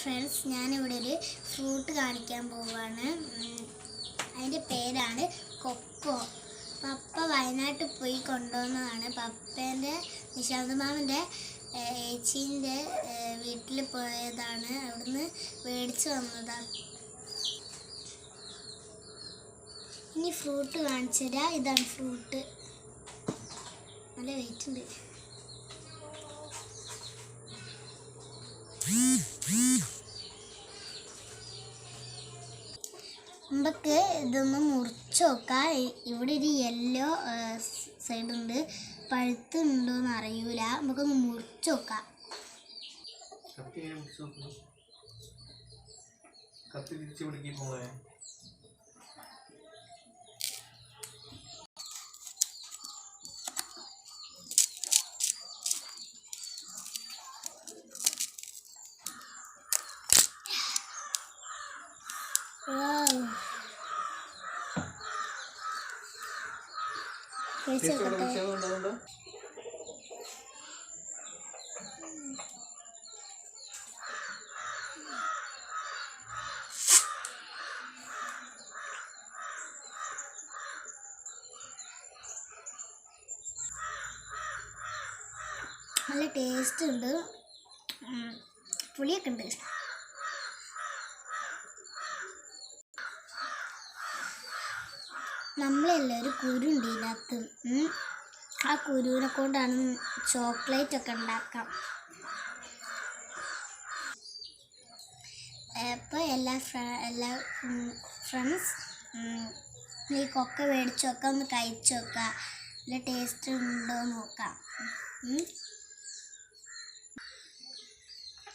Friends ഞാനിവിടെ ഒരു fruit കാണിക്കാൻ പോവാണ്. അതിന്റെ പേരാണ് കൊക്കോ. പപ്പ വയനാട്ടിൽ പോയി കൊണ്ടുവന്നതാണ്. പപ്പേന്റെ നിശാന്തമാമന്റെ ഏച്ചീന്റെ വീട്ടിൽ പോയതാണ്. അവിടുന്ന് മേടിച്ചു വന്നതാണ് ഇനി ഫ്രൂട്ട് കാണിച്ചു തരാം. ഇതാണ് ഫ്രൂട്ട്. നല്ല വെയിറ്റ് ഉണ്ട്. നമുക്ക് ഇതൊന്ന് മുറിച്ച് നോക്കാം ഇവിടെ ഒരു യെല്ലോ സൈഡ് ഉണ്ട്. പഴുത്തുണ്ടോന്ന് അറിയൂല. നമുക്കൊന്ന് മുറിച്ച് നോക്കാം കത്തി നല്ല ടേസ്റ്റ് ഉണ്ട്. പുളിയൊക്കെ ഉണ്ട്. നമ്മളെല്ലാവരും കുരുണ്ട് ഇതിനകത്ത്. ആ കുരുവിനെ കൊണ്ടാണ് ചോക്ലേറ്റ് ഒക്കെ ഉണ്ടാക്കാം. അപ്പോൾ എല്ലാ എല്ലാ ഫ്രണ്ട്സ് ഈ കൊക്ക മേടിച്ച് നോക്കുക ഒന്ന് കഴിച്ച് നോക്കുക നല്ല ടേസ്റ്റ് ഉണ്ടോ എന്ന് നോക്കാം.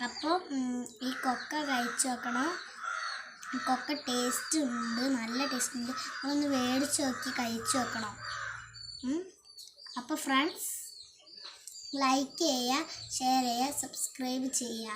അപ്പോൾ ഈ കൊക്ക കഴിച്ച് നോക്കണം കൊക്ക ടേസ്റ്റ് ഉണ്ട് നല്ല ടേസ്റ്റ് ഉണ്ട്. അതൊന്ന് മേടിച്ച് നോക്കി കഴിച്ച് നോക്കണം. അപ്പോൾ ഫ്രണ്ട്സ് ലൈക്ക് ചെയ്യുക ഷെയർ ചെയ്യുക സബ്സ്ക്രൈബ് ചെയ്യുക.